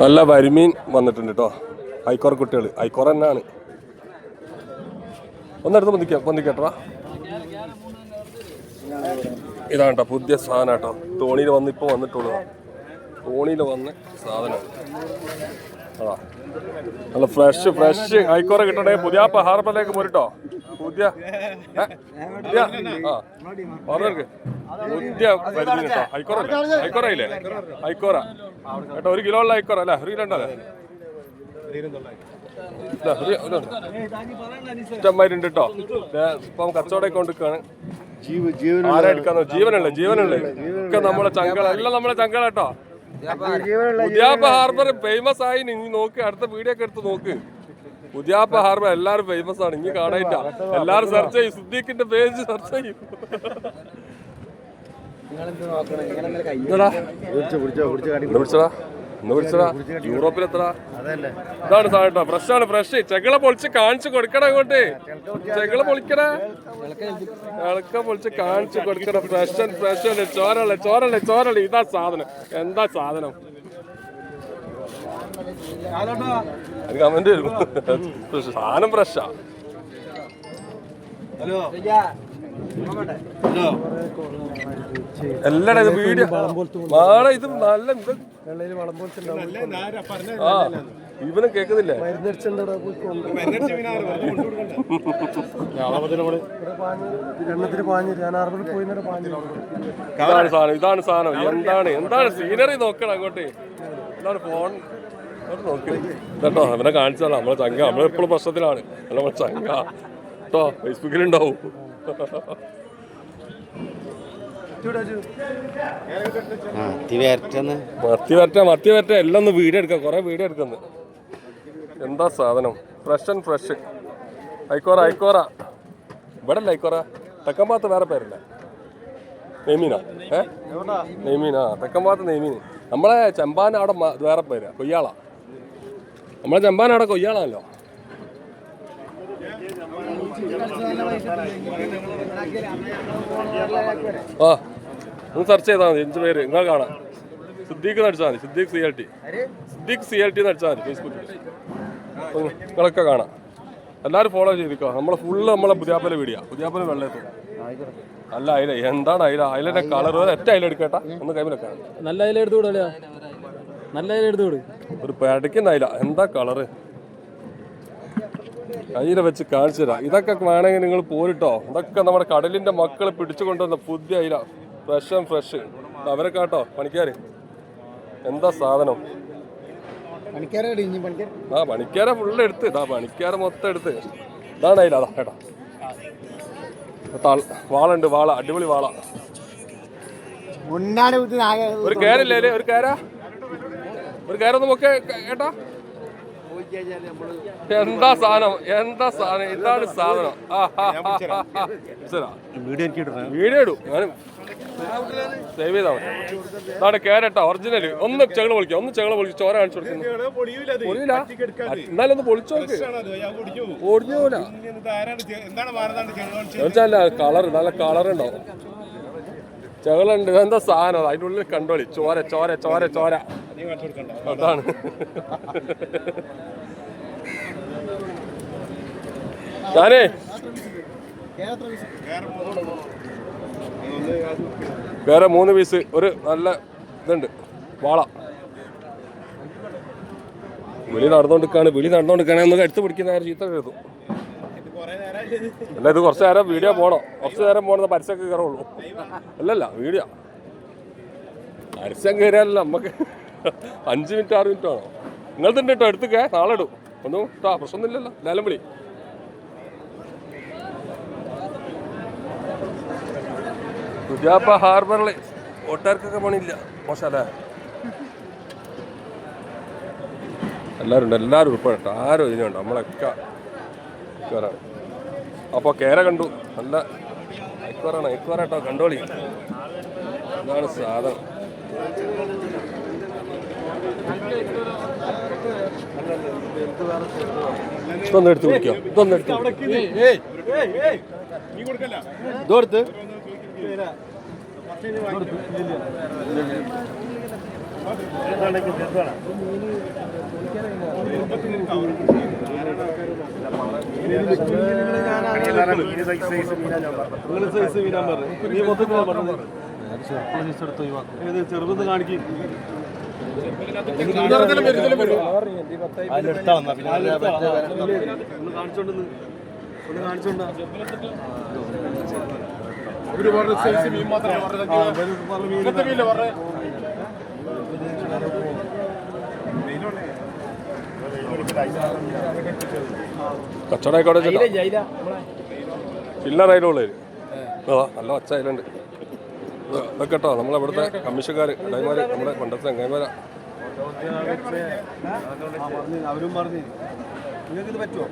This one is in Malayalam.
നല്ല വരിമീൻ വന്നിട്ടുണ്ട് കേട്ടോ ഐക്കോറ കുട്ടികൾ ഐക്കോറ തന്നെയാണ്. ഒന്നെടുത്ത് പൊന്തിക്കാം പൊന്തിക്കട്ടോ. ഇതാണ് കേട്ടോ പുതിയ സാധനം കേട്ടോ തോണിയിൽ വന്ന് ഇപ്പോൾ വന്നിട്ടുള്ളൂ തോണിയിൽ വന്ന് സാധനം. അതാ. നല്ല ഫ്രഷ് ഫ്രഷ് ഐക്കോറ കിട്ടണേ പുതിയ ഹാർബലേക്ക് പോരിട്ടോ പുതിയ പുതിയ ആ. പറഞ്ഞെടുക്ക് പുതിയ ഐക്കോറ ഐക്കോറ ഇല്ലേ ഐക്കോറ. ഒരു കിലോ ഉള്ള ഐക്കോറ അല്ലേ? ഒരു കിലോ ഉണ്ടല്ലേ ഇഷ്ടന്മാരുണ്ട് കേട്ടോ ഇപ്പം കച്ചവടമൊക്കെ കൊണ്ടിരിക്കാണ്. ആരാ എടുക്കാന്ന് ജീവനുള്ള ഒക്കെ നമ്മളെ ചങ്കള എല്ലാം നമ്മളെ ചങ്കള കേട്ടോ പുതിയാപ്പ ഹാർബർ ഫേമസ് ആയി നീ നോക്ക് അടുത്ത വീഡിയോ എടുത്ത് നോക്ക്. പുതിയാപ്പ ഹാർബർ എല്ലാരും ഫേമസ് ആണ് ഇനി കാണാനില്ല. എല്ലാരും സെർച്ച് ചെയ്യും സിദ്ദീഖിന്റെ പേജ് സെർച്ച് ചെയ്യും. യൂറോപ്പിൽ എത്ര ഇതാണ് സാധനം ഫ്രഷ് ആണ് ഫ്രഷ് ചെകള പൊളിച്ച് കാണിച്ചു കൊടുക്കണം അങ്ങോട്ട് ചെകള പൊളിക്കണേ. ഇളക്ക പൊളിച്ച് കാണിച്ചു കൊടുക്കണം. ഫ്രഷ് ഫ്രഷ് ആണ്. ചോരല്ലേ ചോരല്ലേ ചോരല്ലേ. ഇതാ സാധനം. എന്താ സാധനം? കമന്റ് വരും. സാധനം ഫ്രഷാ എല്ലാം ഇത് വീഡിയോ ഇത് നല്ല ഇവനും കേക്കുന്നില്ല ഇതാണ് സാധനം ഇതാണ് സാധനം. എന്താണ്? എന്താണ് സീനറി നോക്കണം അങ്ങോട്ട്? എന്താണ് ഫോൺ നോക്കി. കേട്ടോ അവനെ കാണിച്ചാലോ നമ്മളെ ചങ്ക. നമ്മളെപ്പോഴും പ്രശ്നത്തിലാണ്. നമ്മളെ ചങ്ക. കേട്ടോ ഫേസ്ബുക്കിലുണ്ടാവും മത്തി വരട്ടെന്ന്. മത്തി വരട്ടെ എല്ലാം ഒന്ന് വീഡിയോ എടുക്കാം. കുറെ വീഡിയോ എടുക്കുന്നു. എന്താ സാധനം? ഫ്രഷ് ആൻഡ് ഫ്രഷ് ഐക്കോറ ഐക്കോറ. ഇവിടെ അല്ല ഐക്കോറ തെക്കമ്പാത്ത് വേറെ പേരല്ല? നെയ്മീനാ? ഏ? നെയ്മീനാ? തെക്കമ്പാത്ത് നെയ്മീൻ. നമ്മളെ ചെമ്പാൻ അവിടെ വേറെ പേരാ. കൊയ്യാള. നമ്മളെ ചെമ്പാൻ അവിടെ കൊയ്യാളാണല്ലോ ആ ഒന്ന് സെർച്ച് ചെയ്താൽ മതി അഞ്ച് പേര്. നിങ്ങൾ കാണാം. സിദ്ദീഖ് നടിച്ചാൽ മതി. Siddique C L T Siddique C L T നടിച്ചാൽ മതി ഫേസ്ബുക്കിൽ നിങ്ങളൊക്കെ കാണാം. എല്ലാവരും ഫോളോ ചെയ്തിരിക്കുക നമ്മളെ ഫുള്ള് നമ്മളെ പുതിയാപ്പല വീഡിയോ പുതിയാപ്പല വെള്ളത്തിൽ അല്ല അയില. എന്താണ് അയില? അയിലെ കളർ ഒറ്റ അയില എടുക്കട്ടാ ഒന്ന് കൈമിലൊക്കെ നല്ല അയില എടുത്തു നല്ല അയില എടുത്തു ഒരു പേടയ്ക്കുന്ന അയില. എന്താ കളറ് കയ്യില വെച്ച് കാണിച്ചു തരാം ഇതൊക്കെ വേണമെങ്കിൽ നിങ്ങൾ പോരിട്ടോ. ഇതൊക്കെ നമ്മുടെ കടലിന്റെ മക്കളെ പിടിച്ചു കൊണ്ടുവന്ന പുതിയ അയില ഫ്രഷ് ആൻഡ് ഫ്രഷ് അവരെ കാട്ടോ പണിക്കാര്. എന്താ സാധനം? പണിക്കാർ ആ പണിക്കാരെ ഫുള്ള് എടുത്ത്. ഇതാ പണിക്കാരെ മൊത്തം എടുത്ത്. ഇതാണ് അയില അതാ കേട്ടോ. വാളുണ്ട് വാള അടിപൊളി വാള. ഒരു കയറില്ലേ ഒരു കയറാ? ഒരു കയറൊന്നും ഒക്കെ കേട്ടാ. എന്താ സാധനം? എന്താ സാധനം? ഇതാണ് സാധനം? വീഡിയോ ഇടും. ഞാനും സേവ് ചെയ്താ മതി. ഇതാണ് കേരട്ട ഒറിജിനൽ ഒന്ന് ചെകള പൊളിക്കാം ഒന്ന് ചെകള പൊളിച്ച് ചോര കാണിച്ചു കൊടുക്കുന്നു. പൊളിയില്ല എന്നാലും ഒന്ന് പൊളിച്ചു നോക്ക്. ഒടിഞ്ഞു പോലെ വെച്ചാൽ കളർ നല്ല കളർ ഉണ്ടാവും. ചെകളുണ്ട് എന്താ സാധനം? അതിന്റെ ഉള്ളിൽ കണ്ടോളി. ചോര ചോര ചോര ചോര. അതാണ്. ഞാനേ. വേറെ മൂന്ന് പീസ് ഒരു നല്ല ഇതുണ്ട്. വാള. വിളി നടന്നുകൊണ്ടിരിക്കാണ് വിളി നടന്നുകൊണ്ടിരിക്കാണ് ഒന്ന് എടുത്ത് പിടിക്കുന്ന നേരം ചീത്ത എഴുതും അല്ല ഇത് കുറച്ച് നേരം വീഡിയോ പോണോ. കുറച്ച് നേരം പോകണം പരസ്യമൊക്കെ കയറുള്ളൂ. അല്ലല്ല വീഡിയോ. പരസ്യം കയറിയാലല്ല നമുക്ക് അഞ്ച് മിനിറ്റ് ആറ് മിനിറ്റ് ആണോ നിങ്ങൾ തന്നെ കേട്ടോ എടുത്തുക്കേ. നാളെ ഇടും. ഒന്നും കേട്ടോ പ്രശ്നമൊന്നുമില്ലല്ലോ. ലാലം വിളി. പുതിയാപ്പ ഹാർബറിൽ ഒട്ടാർക്കൊക്കെ പണിയില്ല. മോശമല്ലേ? എല്ലാവരും ഉണ്ട് എല്ലാവരും ഉൾപ്പെടട്ടോ ആരും ഇതിനുണ്ട് നമ്മളൊക്കെ ഇക്കുവരാണ് അപ്പോൾ കേര കണ്ടു. നല്ല ഐക്വറാണ്. ഐക്വറാട്ടോ കണ്ടോളി. അതാണ് സാധനം. ഇതൊന്ന് എടുത്ത് കുടിക്കോ. ഇതൊന്ന് എടുത്ത് ഇതോടുത്ത് ചെറുപ്പത്ത് കാണിക്കും. കച്ചവടമായിക്കോട്ടെ ചേട്ടാ. ചില്ലറ അതിലുള്ളവര് ആ നല്ല ഒച്ച അതിലുണ്ട് കേട്ടോ നമ്മളവിടുത്തെ കമ്മീഷക്കാർ കൈമാര് നമ്മുടെ പണ്ടത്തെ കൈമാര അവരും പറഞ്ഞു. നിങ്ങൾക്ക് ഇത് പറ്റുമോ